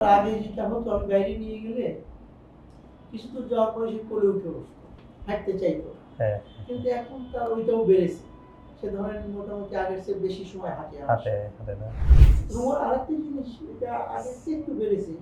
আগে যেটা হতো আমি বাইরে নিয়ে গেলে কিছু তো যাওয়ার পরে সে কোলে উঠে বসতো হাঁটতে চাইতো। হ্যাঁ। কিন্তু এখন তার ওইটাও বেড়েছে। সে ধরেন মোটামুটি আগের চেয়ে বেশি সময় হাঁটে সাথে। হাতে না। ওর আরেকটা জিনিস এটা আগের চেয়ে একটু বেড়েছে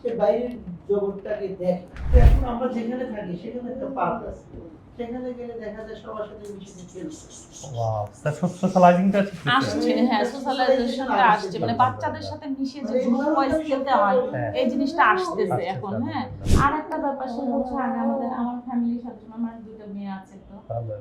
সে বাইরের জগৎটাকে দেখে। এখন আমরা যেখানে থাকি সেখানে একটা পার্ক আছে। সেখানে গেলে দেখা যায় সবার সাথে মিশে খেলছে। সোশ্যালাইজিংটা আসছে হ্যাঁ সোশ্যালাইজেশনটা আসছে। মানে বাচ্চাদের সাথে মিশে যে গ্রুপ ওয়াইজ খেলতে হয় হ্যাঁ। এই জিনিসটা আসতেছে এখন হ্যাঁ। আর একটা ব্যাপার সেটা হচ্ছে আগে আমাদের আমার ফ্যামিলির সাথে আমার দুটো মেয়ে আছে তো।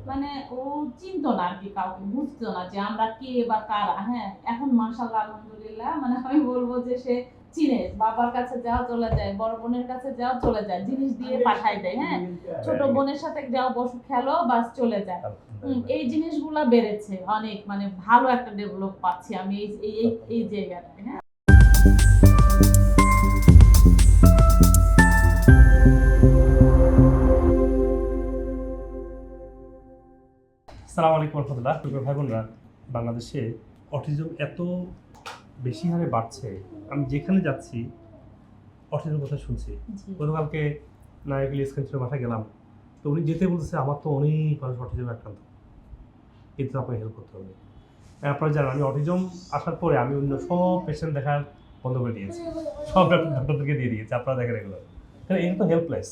মানে ও চিনতো না আর কি কাউকে বুঝতো না যে আমরা কে বা কারা হ্যাঁ। এখন মাশাল্লাহ আলহামদুলিল্লাহ মানে আমি বলব যে সে চিনে বাবার কাছে যাও চলে যায় বড় বোনের কাছে যাও চলে যায় জিনিস দিয়ে পাঠাই দেয় হ্যাঁ? ছোট বোনের সাথে যাও বসে খেলো বাস চলে যায়। হুম, আলহামদুলিল্লাহ। এই জিনিসগুলো বেড়েছে অনেক মানে ভালো একটা ডেভেলপ পাচ্ছি আমি এই এই এই- এই জায়গাটায় হ্যাঁ? সালাম আলাইকুম রহমতুল্লাহ। ভাই বোনরা বাংলাদেশে অটিজম এত বেশি হারে বাড়ছে আমি যেখানে যাচ্ছি অটিজম কথা শুনছি। গতকালকে স্ক্যান ছিল বাসায় গেলাম তো উনি যেতে বলতেছে আমার তো অনেক মানুষ অটিজম আক্রান্ত। কিন্তু আপনাকে হেল্প করতে হবে। আপনারা জানেন আমি অটিজম আসার পরে আমি অন্য সব পেশেন্ট দেখার বন্ধ করে দিয়েছি। সব ডাক্তার ডাক্তারদেরকে দিয়ে দিয়েছি আপনারা দেখেন এগুলো। কারণ এটা তো হেল্পলেস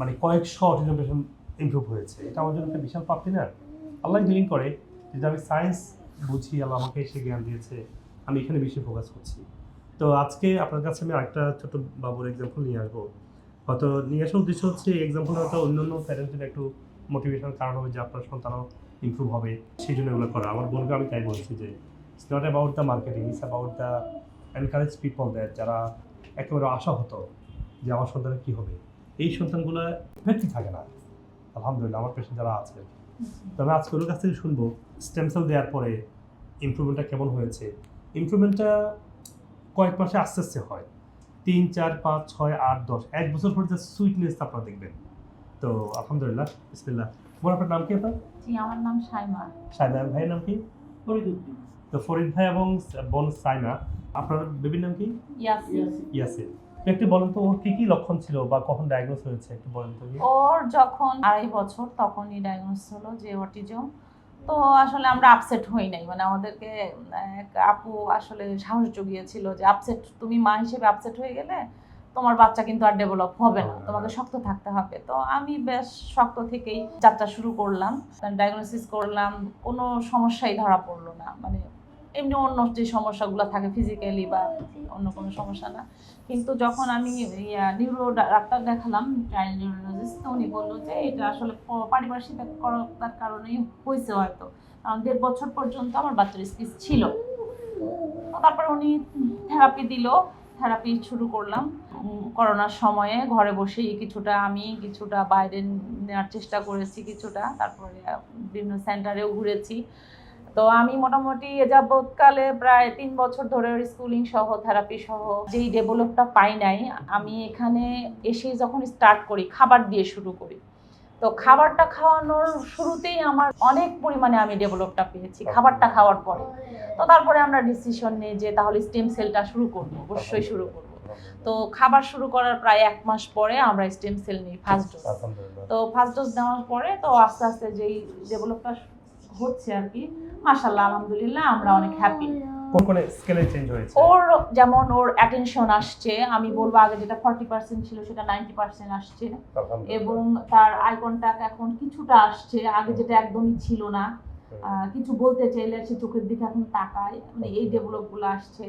মানে কয়েকশো অটিজম পেশেন্ট ইমপ্রুভ হয়েছে। এটা আমার জন্য একটা বিশাল প্রাপ্তি না? আল্লাহ হিলিং করে। যদি আমি সায়েন্স বুঝি আল্লাহ আমাকে সে জ্ঞান দিয়েছে। আমি এখানে বেশি ফোকাস করছি। তো আজকে আপনার কাছে আমি আরেকটা ছোট বাবুর এক্সাম্পল নিয়ে আসব। হয়তো নিয়ে আসার উদ্দেশ্য হচ্ছে এক্সাম্পল হয়তো অন্য অন্য প্যারেন্টসের একটু মোটিভেশন কারণ হবে যে আপনার সন্তানও ইমপ্রুভ হবে, সেই জন্য এগুলো করা। আমার বোনকে আমি তাই বলছি যে it's not about the marketing it's about the encourage people that যারা একেবারে আশা হতো যে আমার সন্তানের কী হবে। এই সন্তানগুলো ব্যক্তি থাকে না। আলহামদুলিল্লাহ, আমার পেশেন্ট যারা আছে। তবে আজকে ওর কাছ থেকে শুনব স্টেম সেল দেওয়ার পরে ইমপ্রুভমেন্টটা কেমন হয়েছে? ইমপ্রুভমেন্টটা কয়েক মাসে আস্তে আস্তে হয়। তিন চার পাঁচ ছয় আট দশ। এক বছর পরে যে সুইটনেস আপনারা দেখবেন। তো আলহামদুলিল্লাহ বিসমিল্লাহ। তোমার আপনার নাম কি আপনার? জি আমার নাম সাইমা। সাইমা ভাইয়ের নাম কি? ফরিদুদ্দিন। তো ফরিদ ভাই এবং বোন সাইমা আপনার বেবির নাম কি? ইয়াসিন। ইয়াসির তো একটু বলেন তো ওর কি কি লক্ষণ ছিল বা কখন ডায়াগনোস হয়েছে? একটু বলেন তো। ওর যখন আড়াই বছর তখনই ডায়াগনোস হলো যে অটিজম তো আসলে আমরা আপসেট হই নাই। মানে আমাদেরকে এক আপু আসলে সাহস জুগিয়েছিল যে আপসেট তুমি মা হিসেবে আপসেট হয়ে গেলে তোমার বাচ্চা কিন্তু আর ডেভেলপ হবে না তোমাকে শক্ত থাকতে হবে। তো আমি বেশ শক্ত থেকেই যাত্রা শুরু করলাম ডায়াগনোসিস করলাম কোনো সমস্যাই ধরা পড়ল না। মানে এমনি অন্য যে সমস্যাগুলো থাকে ফিজিক্যালি বা অন্য কোনো সমস্যা না। কিন্তু যখন আমি নিউরো ডাক্তার দেখালাম চাইল্ড নিউরোলজিস্ট উনি বলল যে, এটা আসলে পারিপার্শ্বিকতার কারণেই হয়েছে হয়তো। দেড় বছর পর্যন্ত আমার বাচ্চার স্পিচ ছিল। তারপর উনি থেরাপি দিল। থেরাপি শুরু করলাম। করোনার সময়ে ঘরে বসেই কিছুটা আমি, কিছুটা বাইরে নেওয়ার চেষ্টা করেছি, কিছুটা। তারপরে বিভিন্ন সেন্টারেও ঘুরেছি। তো আমি মোটামুটি যাবৎকালে প্রায় তিন বছর ধরে স্কুলিং সহ থেরাপি সহ যেই ডেভেলপটা পাই নাই আমি এখানে এসে যখন স্টার্ট করি খাবার দিয়ে শুরু করি। তো খাবারটা খাওয়ানোর শুরুতেই আমার অনেক পরিমাণে আমি ডেভেলপটা পেয়েছি খাবারটা খাওয়ার পরে। তো তারপরে আমরা ডিসিশন নিই যে তাহলে স্টেম সেলটা শুরু করব অবশ্যই শুরু করব। তো খাবার শুরু করার প্রায় এক মাস পরে আমরা স্টেম সেল নিই ফার্স্ট ডোজ তো ফার্স্ট ডোজ দেওয়ার পরে তো আস্তে আস্তে যেই ডেভেলপটা হচ্ছে আর কি মাশাল্লাহ আলহামদুলিল্লাহ আমরা অনেক হ্যাপি কোন কোন স্কেলে চেঞ্জ হয়েছে? ওর যেমন ওর অ্যাটেনশন আসছে আমি বলব আগে যেটা ফর্টি পার্সেন্ট ছিল সেটা নাইনটি পার্সেন্ট আসছে। এবং তার আই এখন কিছুটা আসছে আগে যেটা একদমই ছিল না। কিছু বলতে চাইলে সে চোখের দিকে এখন তাকায় মানে এই ডেভেলপগুলো আসছে।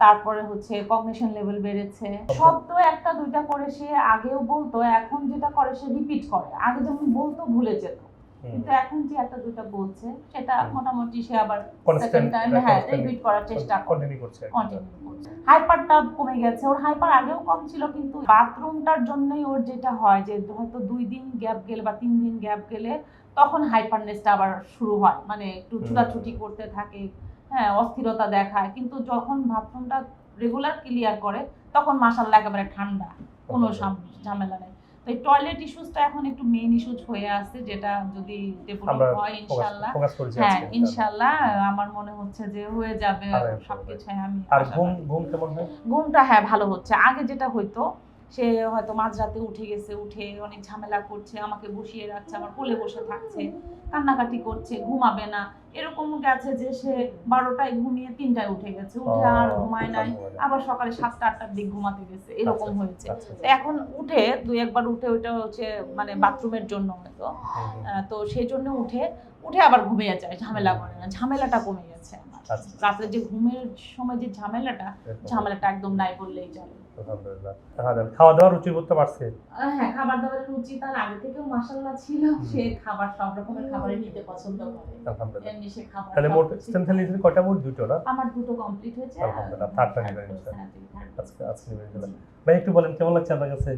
তারপরে হচ্ছে কগনিশন লেভেল বেড়েছে। শব্দ একটা দুইটা করে সে আগেও বলতো এখন যেটা করে সে রিপিট করে। আগে যেমন বলতো ভুলে যেত। কিন্তু এখন যে একটা দুইটা বলছে সেটা মোটামুটি সে আবার সেকেন্ড টাইম হ্যাঁ রিপিট করার চেষ্টা কন্টিনিউ করছে কন্টিনিউ করছে। হাইপারটা কমে গেছে। ওর হাইপার আগেও কম ছিল কিন্তু বাথরুমটার জন্যই ওর যেটা হয় যে হয়তো দুই দিন গ্যাপ গেলে বা তিন দিন গ্যাপ গেলে তখন হাইপারনেসটা আবার শুরু হয়। মানে একটু। ছুটাছুটি করতে থাকে হ্যাঁ অস্থিরতা দেখায়। কিন্তু যখন বাথরুমটা রেগুলার ক্লিয়ার করে তখন মাসাল্লাহ একেবারে ঠান্ডা। কোনো ঝামেলা নেই। তো এই টয়লেট ইস্যুসটা এখন একটু মেইন ইস্যুজ হয়ে আছে যেটা যদি ডেভেলপ হয় ইনশাল্লাহ। হ্যাঁ ইনশাআল্লাহ আমার মনে হচ্ছে যে হয়ে যাবে একটু সবকিছু আমি আর ঘুম ঘুম কেমন হয়? ঘুমটা হ্যাঁ ভালো হচ্ছে। আগে যেটা হইতো সে হয়তো মাঝরাতে উঠে গেছে উঠে অনেক ঝামেলা করছে আমাকে বসিয়ে রাখছে আমার কোলে বসে থাকছে কান্নাকাটি করছে ঘুমাবে না। এরকম গেছে যে সে বারোটায় ঘুমিয়ে তিনটায় উঠে গেছে উঠে আর ঘুমায় নাই আবার সকালে সাতটা আটটার দিক ঘুমাতে গেছে এরকম আচ্ছা, হয়েছে। আচ্ছা, তো এখন উঠে দুই একবার উঠে ওইটা হচ্ছে মানে বাথরুমের জন্য হয়তো। তো সেই জন্য উঠে উঠে আবার ঘুমিয়ে যায় ঝামেলা করে না ঝামেলাটা কমে গেছে আমার। আচ্ছা। রাতে যে ঘুমের সময় যে ঝামেলাটা ঝামেলাটা একদম নাই বললেই চলে। খাওয়া দাওয়ার রুচি করতে পারছে হ্যাঁ খাবার দাবারের রুচি তার আগে থেকেও মাসাল্লাহ ছিল। সে খাবার সব রকমের খাবারই নিতে পছন্দ করে। এমনি সে খাবার তাহলে মোট কয়টা মোট? দুটো না? আমার দুটো কমপ্লিট হয়েছে। আলহামদুলিল্লাহ, নেবেন, হ্যাঁ। আজকে আজকে নিয়ে ভাই একটু বলেন কেমন লাগছে আপনার কাছে?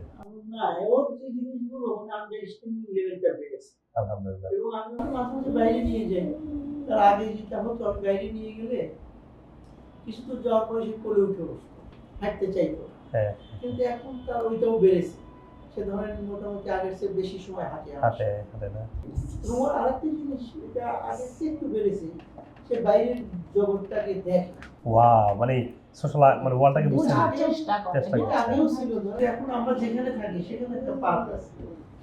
না ওর যে জিনিসগুলো মানে আন্ডারস্ট্যান্ডিং লেভেলটা বেড়েছে আলহামদুলিল্লাহ। এবং আমি মাঝে মাঝে বাইরে নিয়ে যাই। তার আগে যেটা হতো আমি বাইরে নিয়ে গেলে কিছু তো যাওয়ার পরে সে কোলে উঠে বসতো হাঁটতে চাইতো। হ্যাঁ। কিন্তু এখন তার ওইটাও বেড়েছে। সে ধরেন মোটামুটি আগের চেয়ে বেশি সময় হাঁটে হাতে হাতে না? এবং আরেকটা জিনিস এটা আগের চেয়ে একটু বেড়েছে সে বাইরের জগৎটাকে দেখে ওয়া মানে সোশ্যাল মানে ওয়ার্ল্ডটাকে বুঝতে চেষ্টা করে। করছে। ছিল এখন আমরা যেখানে থাকি সেখানে একটা পার্ক আছে।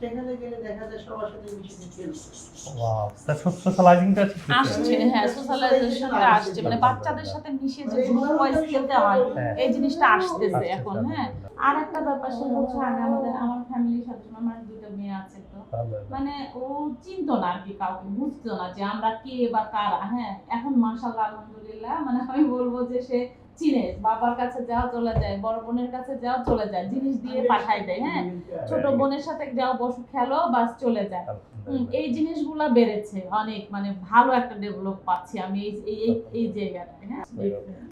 সেখানে গেলে দেখা যায় সবার সাথে মিশে খেলছে। ওয়াও স্যার সোশ্যালাইজিংটা আসছে হ্যাঁ সোশ্যালাইজেশনটা আসছে। মানে বাচ্চাদের সাথে মিশে যে গ্রুপ ওয়াইজ খেলতে হয় হ্যাঁ। এই জিনিসটা আসতেছে এখন হ্যাঁ। আর একটা ব্যাপার সেটা হচ্ছে আগে আমাদের আমার ফ্যামিলির সাথে আমার দুটো মেয়ে আছে তো। মানে ও চিনতো না আর কি কাউকে বুঝতো না যে আমরা কে বা কারা হ্যাঁ। এখন মাশাল্লাহ আলহামদুলিল্লাহ মানে আমি বলব যে সে চিনে বাবার কাছে যাও চলে যায় বড় বোনের কাছে যাও চলে যায় জিনিস দিয়ে পাঠাই দেয় হ্যাঁ ছোট বোনের সাথে যাও বসে খেলো বাস চলে যায় এই জিনিসগুলা বেড়েছে অনেক মানে ভালো একটা ডেভেলপ পাচ্ছি আমি এই এই এই জায়গাটায় হ্যাঁ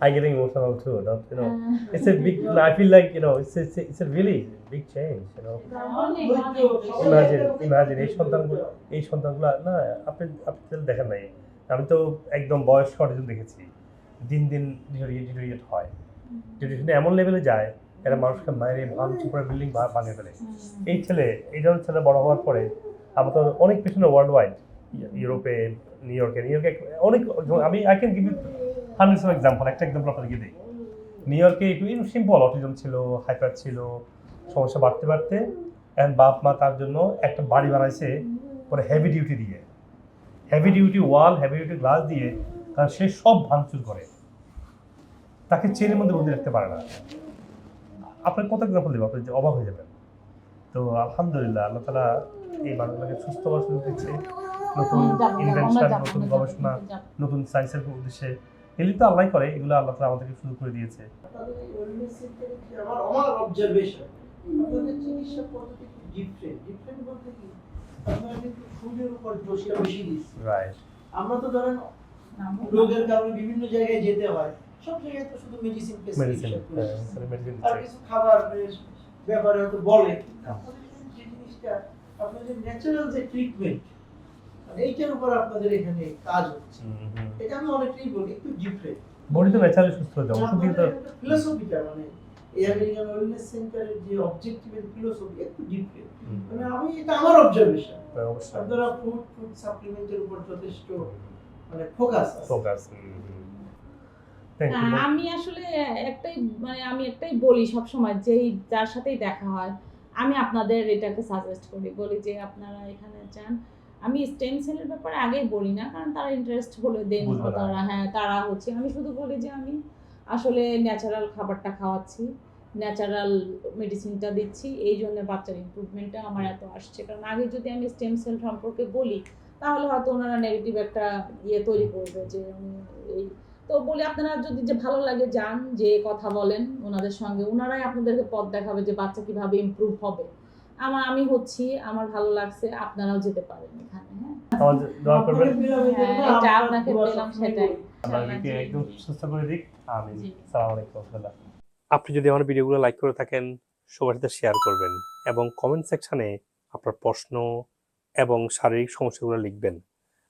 I getting emotional too. Don't, you know, ah, it's a big. I feel like you know, it's it's a, it's a really big change. You know, অনেক অনেক বেশি। Imagine, imagine এই সন্তানগুলো এই সন্তানগুলো না আপনি আপনি দেখেন নাই আমি তো একদম বয়স্ক অটিজম দেখেছি দিন দিন ডিটোরিয়েট হয়। ডিটোরিয়েশন এমন লেভেলে যায় এরা মানুষকে মায়ের ভাঙচুর করে বিল্ডিং ভাঙে ফেলে। এই ছেলে এই ধরনের ছেলে বড় হওয়ার পরে আমরা তো অনেক পেছনে ওয়ার্ল্ড ওয়াইড ইউরোপে নিউ ইয়র্কে নিউ ইয়র্কে অনেক আমি I can give you hundreds of example একটা এক্সাম্পল আপনাদেরকে দিই। নিউ ইয়র্কে একটু সিম্পল অটিজম ছিল হাইপার ছিল সমস্যা বাড়তে বাড়তে এখন বাপ মা তার জন্য একটা বাড়ি বানাইছে পরে হেভি ডিউটি দিয়ে। Heavy duty wall heavy duty glass দিয়ে কারণ সে সব ভাঙচুর করে। তাকে চেনের মধ্যে বন্দি রাখতে পারে না। আপনার কত এক্সাম্পল দেবো? আপনি যে অবাক হয়ে যাবেন। তো আলহামদুলিল্লাহ আল্লাহ তালা এই মানুষগুলোকে সুস্থ সুযোগ দিচ্ছে নতুন ইনভেনশন নতুন গবেষণা নতুন সায়েন্সের উদ্দেশ্যে। এগুলি তো আল্লাহ করে এগুলো আল্লাহ তালা আমাদেরকে শুরু করে দিয়েছে। আমরা তো ধরেন রোগের কারণে বিভিন্ন জায়গায় যেতে হয়। সব জায়গায় তো শুধু মেডিসিন মেডিসিন আর কিছু খাবার ব্যাপারে হয়তো বলে। যে জিনিসটা আপনাদের ন্যাচারাল যে ট্রিটমেন্ট এইটার উপর আপনাদের এখানে কাজ হচ্ছে। এটা আমি অনেকটাই বলি একটু ডিফারেন্ট বডি তো ন্যাচারালি সুস্থ হয়ে যাবে ওষুধ দিয়ে তো ফিলোসফিটা মানে এই আমেরিকান ওয়েলনেস সেন্টারের যে অবজেক্টিভ এন্ড ফিলোসফি একটু ডিফারেন্ট মানে আমি এটা আমার অবজারভেশন অবশ্যই। আপনারা ফুড ফুড সাপ্লিমেন্টের উপর যথেষ্ট মানে ফোকাস ফোকাস হ্যাঁ, আমি আসলে একটাই মানে আমি একটাই বলি সব সময় যেই যার সাথেই দেখা হয় আমি আপনাদের এটাকে সাজেস্ট করি। বলি যে আপনারা এখানে যান। আমি স্টেম সেলের ব্যাপারে আগেই বলি না কারণ তারা ইন্টারেস্ট হলে দেন তারা হ্যাঁ তারা হচ্ছে। আমি শুধু বলি যে আমি আসলে ন্যাচারাল খাবারটা খাওয়াচ্ছি ন্যাচারাল মেডিসিনটা দিচ্ছি এই জন্য বাচ্চার ইমপ্রুভমেন্টটা আমার এত আসছে। কারণ আগে যদি আমি স্টেম সেল সম্পর্কে বলি তাহলে হয়তো ওনারা নেগেটিভ একটা ইয়ে তৈরি করবে যে উম, এই তো বলি আপনারা যদি যে ভালো লাগে যান যে কথা বলেন ওনাদের সঙ্গে। ওনারাই আপনাদেরকে পথ দেখাবে যে বাচ্চা কীভাবে ইমপ্রুভ হবে। আমার আমি হচ্ছি আমার ভালো লাগছে আপনারাও যেতে পারেন এখানে হ্যাঁ? হ্যাঁ, এটা আপনাকে পেলাম সেটাই। একদম সুস্থ করে দিক। আমিন। জি। সালাম আলাইকুম রহমতুল্লাহ। আপনি যদি আমার ভিডিওগুলো লাইক করে থাকেন সবার সাথে শেয়ার করবেন এবং কমেন্ট সেকশনে আপনার প্রশ্ন এবং শারীরিক সমস্যাগুলো লিখবেন।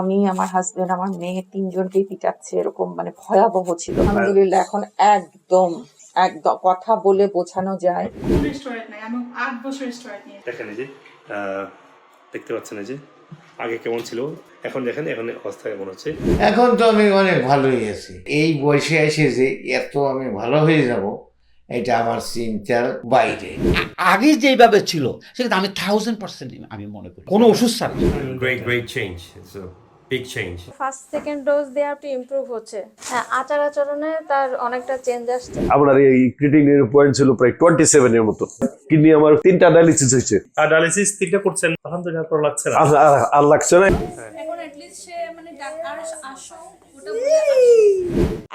আমি আমার হাজবেন্ড আমার মেয়ে তিনজনকেই পিটাচ্ছে এরকম মানে ভয়াবহ ছিল। আলহামদুলিল্লাহ এখন একদম একদম কথা বলে বোঝানো যায়। দেখেন এই যে দেখতে পাচ্ছেন এই যে আগে কেমন ছিল? এখন দেখেন এখন অবস্থা কেমন হচ্ছে? এখন তো আমি অনেক ভালোই আছি। এই বয়সে এসে যে এত আমি ভালো হয়ে যাব এটা আমার চিন্তার বাইরে। আগে যেভাবে ছিল সেটা আমি থাউজেন্ড পার্সেন্ট আমি মনে করি। কোনো ওষুধ ছাড়া। Great, great change. Big change. First second dose দেওয়ার একটু ইমপ্রুভ হচ্ছে। হ্যাঁ আচার আচরণে তার অনেকটা চেঞ্জ আসছে। আপনার এই ক্রিটিনের পয়েন্ট ছিল প্রায় টোয়েন্টি সেভেনের মতো। কিডনি আমার তিনটা ডায়ালিসিস হয়েছে। আর ডায়ালিসিস তিনটা করছেন আলহামদুলিল্লাহ ভালো লাগছে না। আর লাগছে না। এখন অ্যাটলিস্ট সে মানে আর আসো ওটা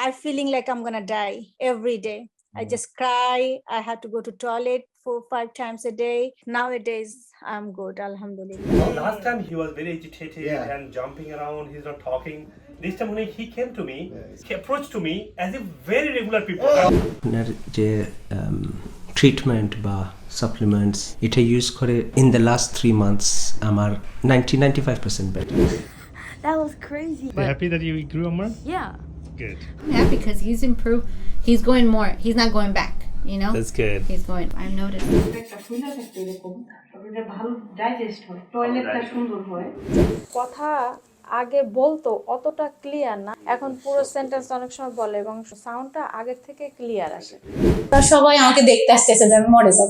I'm feeling like I'm gonna die every day. I just cry. I had to go to toilet four, five times a day. Nowadays, I'm good, alhamdulillah. Last time he was very agitated Yeah. and jumping around, he's not talking. This time when he came to me, he approached to me as if very regular people. আপনার যে treatment বা supplements এটা use করে in the last three months আমার ninety ninety five percent better That was crazy. happy that you grew Amar? Yeah. Good. Yeah, because he's improved. He's going more. He's not going back. You know. That's good. He's going. I've noticed. কথা আগে বলতো অতটা clear না এখন পুরো sentence অনেক সময় বলে এবং সাউন্ডটা আগের থেকে ক্লিয়ার আসে সবাই আমাকে দেখতে আসতেছে যে আমি মরে যাব